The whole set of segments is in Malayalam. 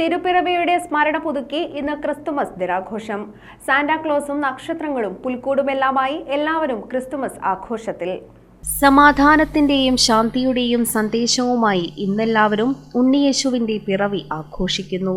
തിരുപ്പിറവിയുടെ സ്മരണ പുതുക്കി ഇന്ന് ക്രിസ്തുമസ് ദിനാഘോഷം. സാന്റാക്ലോസും നക്ഷത്രങ്ങളും പുൽക്കൂടുമെല്ലാമായി എല്ലാവരും ക്രിസ്തുമസ് ആഘോഷത്തിൽ. സമാധാനത്തിന്റെയും ശാന്തിയുടെയും സന്ദേശവുമായി ഇന്നെല്ലാവരും ഉണ്ണിയേശുവിന്റെ പിറവി ആഘോഷിക്കുന്നു.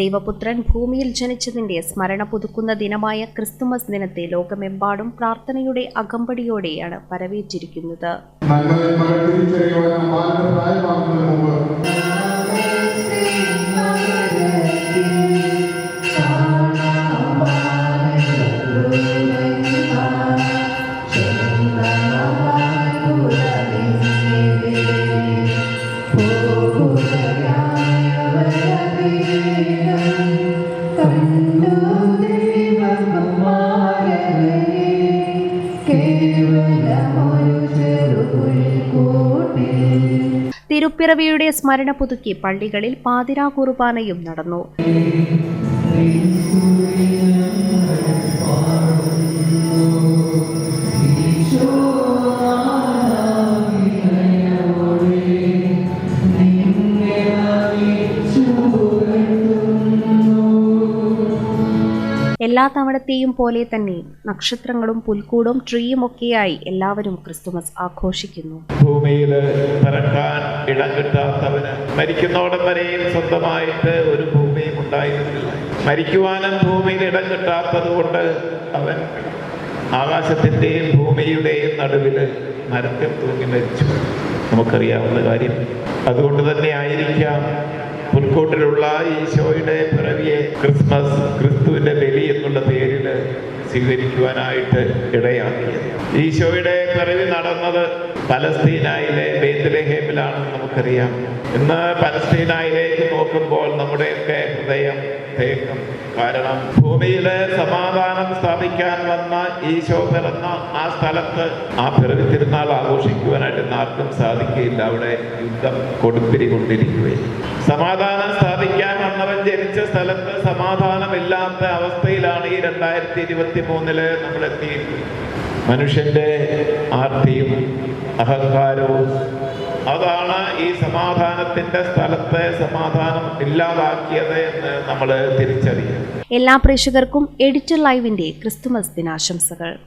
ദൈവപുത്രൻ ഭൂമിയിൽ ജനിച്ചതിന്റെ സ്മരണ പുതുക്കുന്ന ദിനമായ ക്രിസ്തുമസ് ദിനത്തെ ലോകമെമ്പാടും പ്രാർത്ഥനയുടെ അകമ്പടിയോടെയാണ് വരവേറ്റിരിക്കുന്നത്. Thank തിരിച്ചറിയുവാൻ തിരുപ്പിറവിയുടെ സ്മരണ പുതുക്കി പള്ളികളിൽ പാതിരാ കുർബാനയും നടന്നു. എല്ലാ തവണത്തെയും പോലെ തന്നെ നക്ഷത്രങ്ങളും പുൽക്കൂടും ട്രീയും ഒക്കെയായി എല്ലാവരും ക്രിസ്തുമസ് ആഘോഷിക്കുന്നു. ഭൂമിയിൽ പിറക്കാൻ ഇടം കിട്ടാത്തവന് മരിക്കുന്നോടം വരെയും സ്വന്തമായിട്ട് ഒരു ഭൂമിയും ഉണ്ടായിരുന്നില്ല. മരിക്കുവാനും ഭൂമിയിൽ ഇടം കിട്ടാത്തത് കൊണ്ട് അവൻ ആകാശത്തിന്റെയും ഭൂമിയുടെയും നടുവിൽ മരത്തിൽ തൂങ്ങി മരിച്ചു. നമുക്കറിയാവുന്ന കാര്യം അതുകൊണ്ട് തന്നെ ആയിരിക്കാം പുൽക്കൂട്ടിലുള്ള ഈശോയുടെ പിറവിയെ ക്രിസ്മസ് ക്രിസ്തുവിന്റെ സ്വീകരിക്കുവാനായിട്ട് ഇടയാക്കിയത് ഈശോയുടെ പിറവി നടന്നത് പലസ്തീനായിലെ ബേത്തലഹേമിലാണെന്ന് നമുക്കറിയാം. ഇന്ന് പലസ്തീനായിലേക്ക് നോക്കുമ്പോൾ നമ്മുടെയൊക്കെ ഹൃദയം കാരണം ഭൂമിയിലെ സമാധാനം സ്ഥാപിക്കാൻ വന്ന ഈശോ പിറന്ന ആ സ്ഥലത്ത് ആ പിറവി തിരുനാൾ ആഘോഷിക്കുവാനായിട്ട് ആർക്കും സാധിക്കുകയില്ല. അവിടെ യുദ്ധം കൊടുപ്പിരി കൊണ്ടിരിക്കുകയും സമാധാനം സ്ഥാപിക്കാൻ വന്നവൻ ജനിച്ച സ്ഥലത്ത് സമാധാനമില്ലാത്ത അവസ്ഥയിലാണ് ഈ രണ്ടായിരത്തി ഇരുപത്തി മൂന്നിൽ നമ്മൾ എത്തിയിരിക്കുന്നത് മനുഷ്യന്റെ ആർത്തിയും അഹങ്കാരവും അതാണ് ഈ സമാധാനത്തിന്റെ സ്ഥലത്തെ സമാധാനം ഇല്ലാതാക്കിയത് എന്ന് നമ്മൾ തിരിച്ചറിയുക. എല്ലാ പ്രേക്ഷകർക്കും എഡിറ്റർ ലൈവിന്റെ ക്രിസ്തുമസ് ദിനാശംസകൾ.